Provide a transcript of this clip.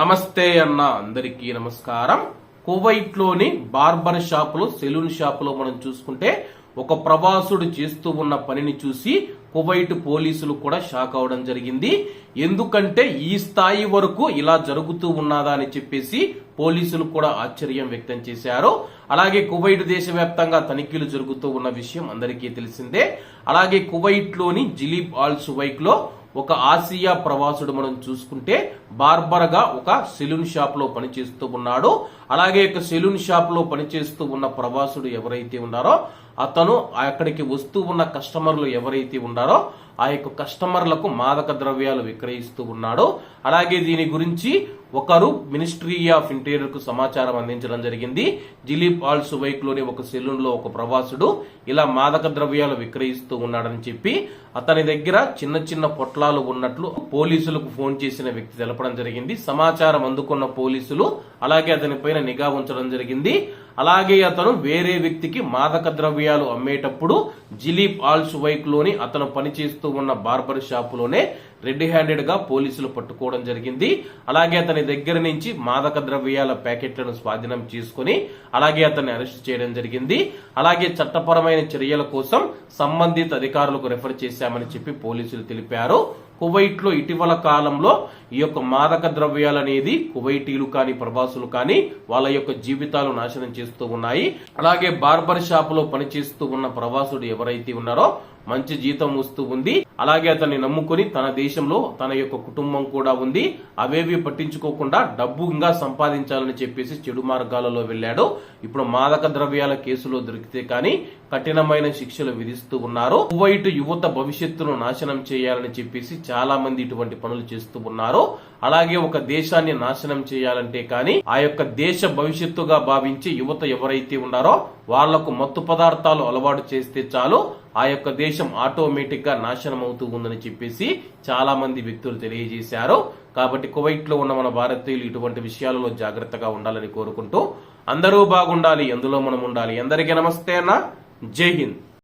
నమస్తే అన్న అందరికీ నమస్కారం. కువైట్లోని బార్బర్ షాపులు సెలూన్ షాపులో మనం చూసుకుంటే ఒక ప్రవాసుడు చేస్తూ ఉన్న పనిని చూసి కువైట్ పోలీసులు కూడా షాక్ అవడం జరిగింది. ఎందుకంటే ఈ స్థాయి వరకు ఇలా జరుగుతూ ఉన్నదా అని చెప్పేసి పోలీసులు కూడా ఆశ్చర్యం వ్యక్తం చేశారు. అలాగే కువైట్ దేశవ్యాప్తంగా తనిఖీలు జరుగుతూ ఉన్న విషయం అందరికీ తెలిసిందే. అలాగే కువైట్లోని జిలీబ్ ఆల్ సువైక్లో ఒక ఆసియా ప్రవాసుడు మనం చూసుకుంటే బార్బర్గా ఒక సెలూన్ షాప్లో పనిచేస్తూ ఉన్నాడు. అలాగే ఒక సెలూన్ షాప్లో పనిచేస్తూ ఉన్న ప్రవాసుడు ఎవరైతే ఉన్నారో అతను అక్కడికి వస్తూ ఉన్న కస్టమర్లు ఎవరైతే ఉన్నారో ఆ యొక్క కస్టమర్లకు మాదక ద్రవ్యాలు విక్రయిస్తూ ఉన్నాడు. అలాగే దీని గురించి ఒకరు మినిస్ట్రీ ఆఫ్ ఇంటీరియర్కు సమాచారం అందించడం జరిగింది. జిలీప్ ఆల్ సువైక్లోని ఒక సెలూన్లో ఒక ప్రవాసుడు ఇలా మాదక ద్రవ్యాలు విక్రయిస్తూ ఉన్నాడని చెప్పి అతని దగ్గర చిన్న చిన్న పొట్లాలు ఉన్నట్లు పోలీసులకు ఫోన్ చేసిన వ్యక్తి తెలపడం జరిగింది. సమాచారం అందుకున్న పోలీసులు అలాగే అతని పైన నిఘా ఉంచడం జరిగింది. అలాగే అతను వేరే వ్యక్తికి మాదక ద్రవ్యాలు అమ్మేటప్పుడు జిలీప్ ఆల్స్ వైక్లోని అతను పనిచేస్తూ ఉన్న బార్బర్ షాపులోనే రెడ్ హ్యాండెడ్గా పోలీసులు పట్టుకోవడం జరిగింది. అలాగే అతని దగ్గర నుంచి మాదక ద్రవ్యాల ప్యాకెట్లను స్వాధీనం చేసుకుని అలాగే అతన్ని అరెస్ట్ చేయడం జరిగింది. అలాగే చట్టపరమైన చర్యల కోసం సంబంధిత అధికారులకు రెఫర్ చేశామని చెప్పి పోలీసులు తెలిపారు. కువైట్లో ఇటీవల కాలంలో ఈ యొక్క మాదక ద్రవ్యాలు అనేది కువైటీలు కానీ ప్రవాసులు కానీ వాళ్ళ యొక్క జీవితాలు నాశనం చేస్తూ ఉన్నాయి. అలాగే బార్బర్ షాప్లో పనిచేస్తూ ఉన్న ప్రవాసుడు ఎవరైతే ఉన్నారో మంచి జీతం వస్తూ ఉంది. అలాగే అతన్ని నమ్ముకుని తన దేశంలో తన యొక్క కుటుంబం కూడా ఉంది. అవేవి పట్టించుకోకుండా డబ్బు ఇంకా సంపాదించాలని చెప్పేసి చెడు మార్గాలలో వెళ్ళాడు. ఇప్పుడు మాదక ద్రవ్యాల కేసులో దొరికితే కానీ కఠినమైన శిక్షలు విధిస్తూ ఉన్నారు. కువైట్ యువత భవిష్యత్తును నాశనం చేయాలని చెప్పేసి చాలా మంది ఇటువంటి పనులు చేస్తూ ఉన్నారు. అలాగే ఒక దేశాన్ని నాశనం చేయాలంటే కానీ ఆ యొక్క దేశ భవిష్యత్తుగా భావించి యువత ఎవరైతే ఉన్నారో వాళ్ళకు మత్తు పదార్థాలు అలవాటు చేస్తే చాలు. ఆ యొక్క దేశం ఆటోమేటిక్గా నాశనం అవుతూ ఉందని చెప్పేసి చాలా మంది వ్యక్తులు తెలియజేశారు. కాబట్టి కువైట్లో ఉన్న మన భారతీయులు ఇటువంటి విషయాలలో జాగ్రత్తగా ఉండాలని కోరుకుంటూ అందరూ బాగుండాలి అందులో మనం ఉండాలి. అందరికీ నమస్తే అన్న. జై హింద్.